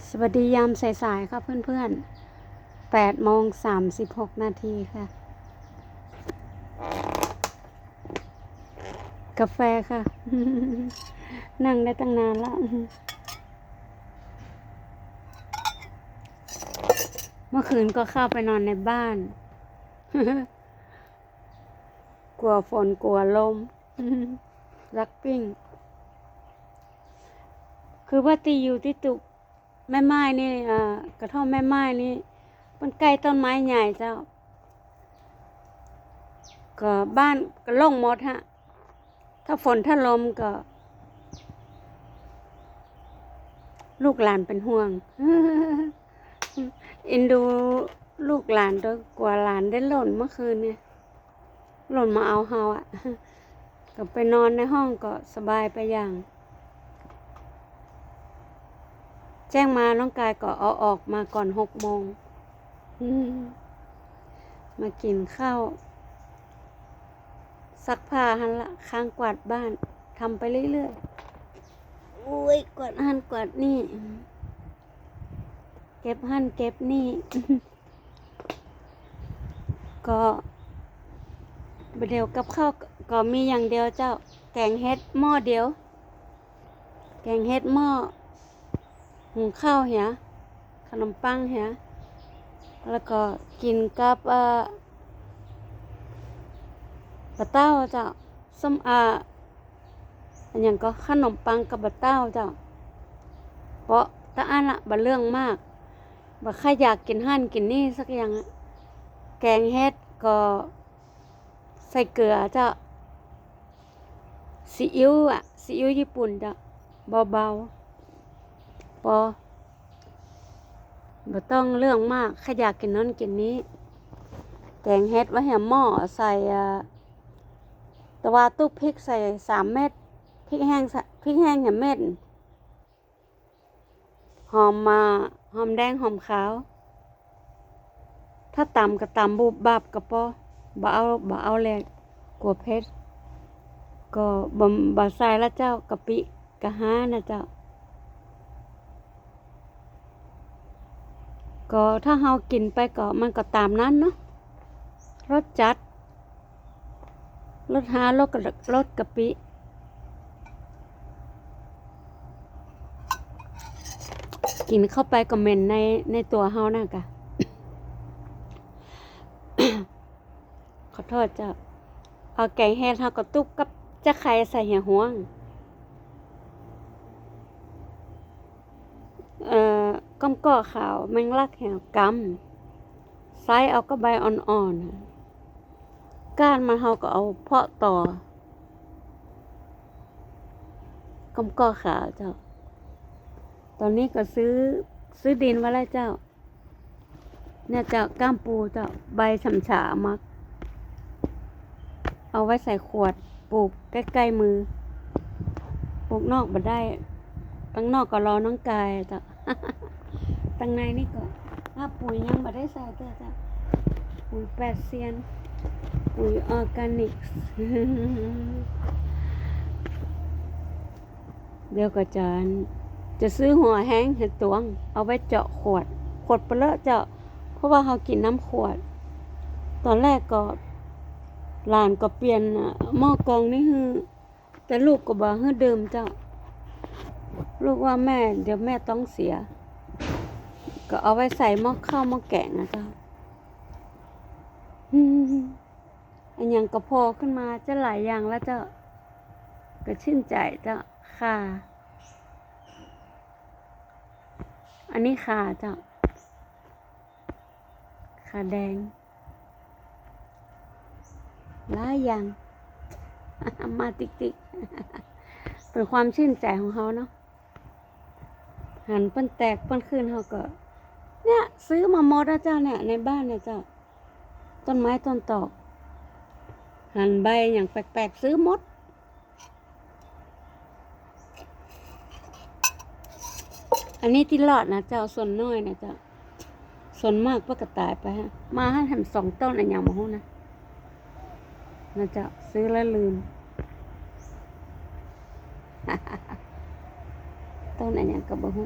สวัสดียามสายๆค่ะเพื่อนๆ8โมง36นาทีค่ะ กาแฟค่ะ นั่งได้ตั้งนานละเมื่อคืนก็เข้าไปนอนในบ้าน กลัวฝนกลัวลม รักปิ้ง คือว่าตีอยู่ที่ตุก แม่ไม้นี่อ่อกระท่อมแม่ไม้นี่มันใกล้ต้นไม้ใหญ่เจ้า ก็บ้านก็โล่งหมดฮะ ถ้าฝนถ้าลมก็ ลูกหลานเป็นห่วงอินดูลูกหลานตัวกลัวหลานได้หล่นเมื่อคืนเนี่ย หล่นมาเอาเฮาอะ ก็ไปนอนในห้องก็สบายไปอย่าง แจ้งมาน้องกายก็เอาออกมาก่อนหกโมงมมากินข้าวซักผ้าหันละค้างกวาดบ้านทำไปเรื่อยๆโอ้ยกวาดหันกวาดนี่ เก็บหันเก็บนี่ ก็เดียวกับข้าวก็มีอย่างเดียวเจ้า แกงเฮ็ดหม้อเดียว แกงเฮ็ดหม้อ หุงข้าวเหียขนมปังเหียแล้วก็กินกับเอ่อปลาเต้าเจ้าส้มอาอันอย่างก็ขนมปังกับปลาเต้าเจ้าเพราะตาอันละบะเรื่องมากบ่ใครอยากกินหั่นกินนี่สักอย่างแกงเฮ็ดก็ใส่เกลือเจ้าซีอิ๊วอะซีอิ๊วญี่ปุ่นเจ้าเบาๆ ปอบ่ต้องเรื่องมากแค่อยากกินนั้นกินนี้ แกงเฮ็ดไว้แหมหม้อใส่ตะว่าตู้พริกใส่สามเม็ดพริกแห้งพริกแห้งแหมเม็ดหอมมาหอมแดงหอมขาว ถ้าตำก็ตำบุบบับก็พอบ่เอาบ่เอาแลกกลัวเผ็ดก็บ่บ่ใส่ละเจ้ากะปิกะหานะเจ้า ก็ถ้าเฮากินไปก็มันก็ตามนั้นเนาะรสจัดรสหารสกรสกะปิกินเข้าไปก็เหม็นในในตัวเฮาน่ะกะขอโทษจ้ะเอาแกงเฮ็ดเฮาก็ตุบกับจะไข่ใส่เหี่ยห่วง เอ่อ ก้มก่อขาวแมงลักแหวกำไซเอาก็ใบอ่อนๆก้านมันเฮาก็เอาเพาะต่อก้มก่อขาวเจ้า ตอนนี้ก็ซื้อซื้อดินไว้แล้วเจ้า เนี่ยเจ้าก้ามปูเจ้าใบฉ่ำฉามัก เอาไว้ใส่ขวดปลูกใกล้ๆมือปลูกนอกบ่ได้ตั้งนอกก็รอน้องกายอะจ้ะ ตั้งในนี่ก็ถ้าปุ๋ยยังไม่ได้ใส่เด้อจ้ะปุ๋ยแปดเซียน ปุ๋ยออร์แกนิกเดี๋ยวก็จะจะซื้อหัวแห้งเห็ดตวง เอาไว้เจาะขวด ขวดเปลือะเจาะ เพราะว่าเขากินน้ำขวด ตอนแรกก็หลานก็เปลี่ยนหม้อกองนี่ฮือแต่ลูกก็บอกฮือเดิมเจ้า ลูกว่าแม่ เดี๋ยวแม่ต้องเสีย ก็เอาไว้ใส่หม้อข้าวหม้อแกงนะเจ้าอันยังก็พอขึ้นมาจะหลายอย่างแล้วเจ้าก็ชื่นใจเจ้าค่ะ อันนี้ขาเจ้าขาแดงหลายอย่างมาติ๊กติ๊กเป็นความชื่นใจของเขาเนาะหันเปิ้นแตกเปิ้นขึ้นเขาก็ ซื้อมาหมดแล้วเจ้าเนี่ยในบ้านเนี่ยเจ้า ต้นไม้ต้นตอก หันใบอย่างแปลกๆซื้อหมดอันนี้ที่รอดนะเจ้าส่วนน้อยนะเจ้าส่วนมากก็กระต่ายไปฮะ มาให้ทำสองต้นอันอย่างมาหูนะนะเจ้าซื้อแล้วลืมต้นอันอย่างกับบ่หู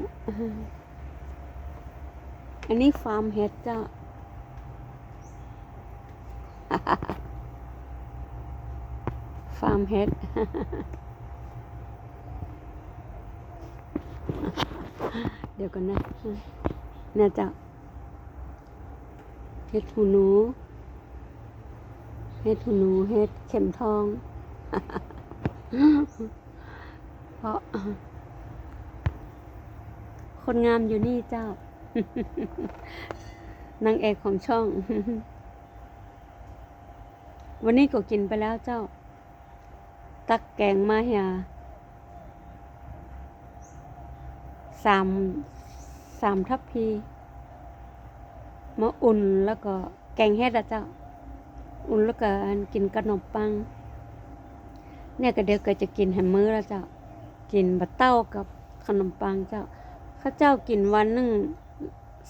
อันนี้ฟาร์มเห็ดเจ้าฟาร์มเห็ดเดี๋ยวก่อนนะเนี่ยเจ้าเห็ดหูหนูเห็ดหูหนูเห็ดเข็มทอง เพราะ คนงามอยู่นี่เจ้า นางเอกของช่อง วันนี้ก็กินไปแล้วเจ้า ตักแกงมาเฮียสามสามทัพพีมาอุ่นแล้วก็แกงเฮ็ดอะเจ้า อุ่นแล้วก็อันกินขนมปัง เนี่ยก็เดี๋ยวก็จะกินแฮมมื้อแล้วเจ้า กินบะเต้ากับขนมปังเจ้าข้าเจ้ากินวันหนึ่ง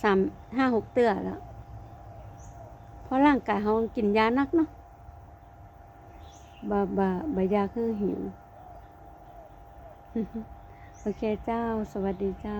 สามห้าหกเตือแล้ว เพราะร่างกายเขากินยานักเนาะบาบาบายาคือหิว โอเคเจ้า สวัสดีเจ้า